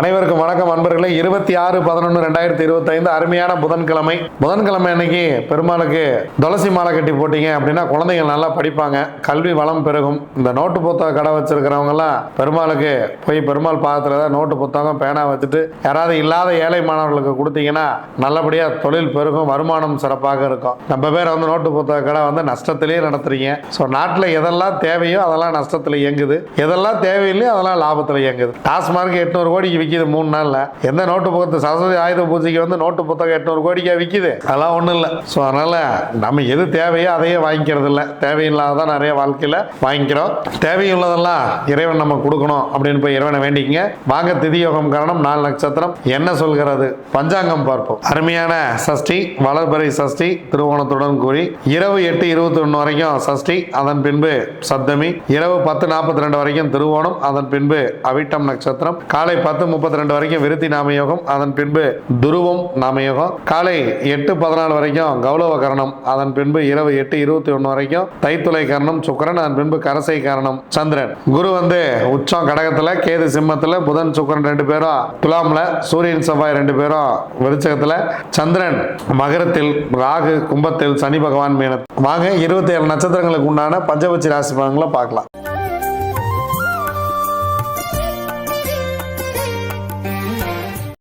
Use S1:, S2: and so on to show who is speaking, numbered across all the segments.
S1: அனைவருக்கும் வணக்கம் அன்பர்களே. இருபத்தி ஆறு பதினொன்று ரெண்டாயிரத்தி இருபத்தைந்து அருமையான புதன்கிழமை. புதன்கிழமை அன்னைக்கு பெருமாளுக்கு துளசி மாலை கட்டி போட்டீங்க அப்படின்னா குழந்தைகள் நல்லா படிப்பாங்க. கல்வி வளம் பெருகும். இந்த நோட்டு புத்தக கடை வச்சிருக்கிறவங்கலாம் பெருமாளுக்கு போய் பெருமாள் பாதத்தில் தான் நோட்டு புத்தகம் பேனா வச்சுட்டு யாராவது இல்லாத ஏழை மாணவர்களுக்கு கொடுத்தீங்கன்னா நல்லபடியாக தொழில் பெருகும் வருமானம் சிறப்பாக இருக்கும். நம்ம பேர் வந்து நோட்டு புத்தக கடை வந்து நஷ்டத்திலேயே நடத்துறீங்க. ஸோ நாட்டில் எதெல்லாம் தேவையோ அதெல்லாம் நஷ்டத்தில் இயங்குது. எதெல்லாம் தேவையில்லையோ அதெல்லாம் லாபத்தில் இயங்குது. டாஸ்மார்க் எட்நூறு கோடிக்கு விற்கிது மூணு நாளில். எந்த நோட்டு புத்தகத்தை சரஸ்வதி ஆயுத பூஜைக்கு வந்து நோட்டு புத்தகம் எட்நூறு கோடிக்கா விற்கிது அதெல்லாம் ஒன்றும் இல்லை. ஸோ அதனால் நம்ம எது தேவையோ அதையே வாங்கிக்கிறது இல்லை. தேவையில்லாதான் நிறைய வாழ்க்கையில் வாங்கிக்கிறோம். தேவையுள்ளதெல்லாம் இறைவன் நம்ம கொடுக்கணும் அப்படின்னு போய் இறைவனை வேண்டிக்கங்க. வாங்க திதியோகம் காரணம் நாலு நட்சத்திரம். என்ன சொல்கிறது? பஞ்சாங்கம் பார்ப்போம். அருமையான சஷ்டி வளர்பறை சஷ்டி திருவோணத்துடன் கூறி இரவு எட்டு இருபத்தி ஒன்று வரைக்கும் சஷ்டி அதன் பின்பு சப்தமி இரவு பத்து நாற்பத்தி ரெண்டு வரைக்கும் திருவோணம் அதன் பின்பு அவிட்டம் நட்சத்திரம் காலை பத்து முப்பத்தி ரெண்டு வரைக்கும் விருத்தி நாமயோகம் அதன் பின்பு துருவம் நாமயோகம். காலை எட்டு பதினாலு வரைக்கும் கௌரவ கரணம் அதன் பின்பு இரவு எட்டு இருபத்தி ஒன்று வரைக்கும் தைத்துளை கரணம் சுக்கரன் அதன் பின்பு கரசை கரணம் சந்திரன். குரு வந்து உச்சம் கடகத்துல கேது சிம்மத்துல புதன் சுக்கரன் ரெண்டு பேரும் துலாமில் சூரியன் செவ்வாய் ரெண்டு பேரும் விருச்சகத்தில் சந்திரன் மகரத்தில் ராகு கும்பத்தில் சனி பகவான் மீன வாங்க இருபத்தி ஏழு நட்சத்திரங்களுக்கு உண்டான பஞ்சபட்சி ராசி பலன்களை பார்க்கலாம்.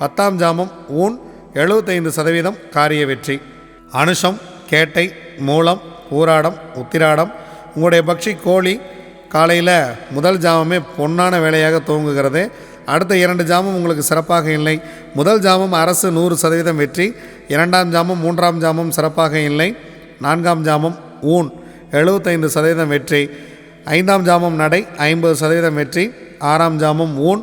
S1: பத்தாம் ஜாமம் ஊன் எழுபத்தைந்து சதவீதம் காரிய வெற்றி. அனுஷம் கேட்டை மூலம் ஊராடம் உத்திராடம். உங்களுடைய பக்ஷி கோழி காலையில் முதல் ஜாமமே பொன்னான வேலையாக துவங்குகிறது அடுத்த இரண்டு ஜாமம் உங்களுக்கு சிறப்பாக இல்லை. முதல் ஜாமம் அரசு நூறு சதவீதம் வெற்றி. இரண்டாம் ஜாமம் மூன்றாம் ஜாமம் சிறப்பாக இல்லை. நான்காம் ஜாமம் ஊன் எழுபத்தைந்து சதவீதம் வெற்றி. ஐந்தாம் ஜாமம் நடை ஐம்பது சதவீதம் வெற்றி. ஆறாம் ஜாமம் ஊன்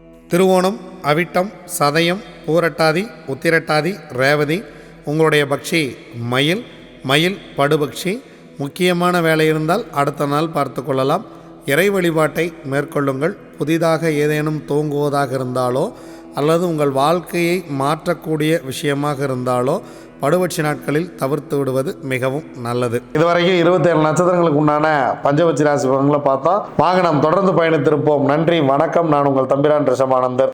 S1: திருவோணம் அவிட்டம் சதயம் பூரட்டாதி உத்திரட்டாதி ரேவதி உங்களுடைய பக்ஷி மயில் மயில் படுபக்ஷி. முக்கியமான வேலை இருந்தால் அடுத்த நாள் பார்த்து கொள்ளலாம். இறை வழிபாட்டை மேற்கொள்ளுங்கள். புதிதாக ஏதேனும் தூங்குவதாக இருந்தாலோ அல்லது உங்கள் வாழ்க்கையை மாற்றக்கூடிய விஷயமாக இருந்தாலோ படுவட்சி நாட்களில் தவிர்த்து விடுவது மிகவும் நல்லது. இதுவரைக்கும் இருபத்தேழு நட்சத்திரங்களுக்கு உண்டான பஞ்சபட்சி ராசி பலன்களை பார்த்தா வாங்க நாம் தொடர்ந்து பயணித்திருப்போம். நன்றி வணக்கம். நான் உங்கள் தம்பிரான் ரிஷமானந்தர்.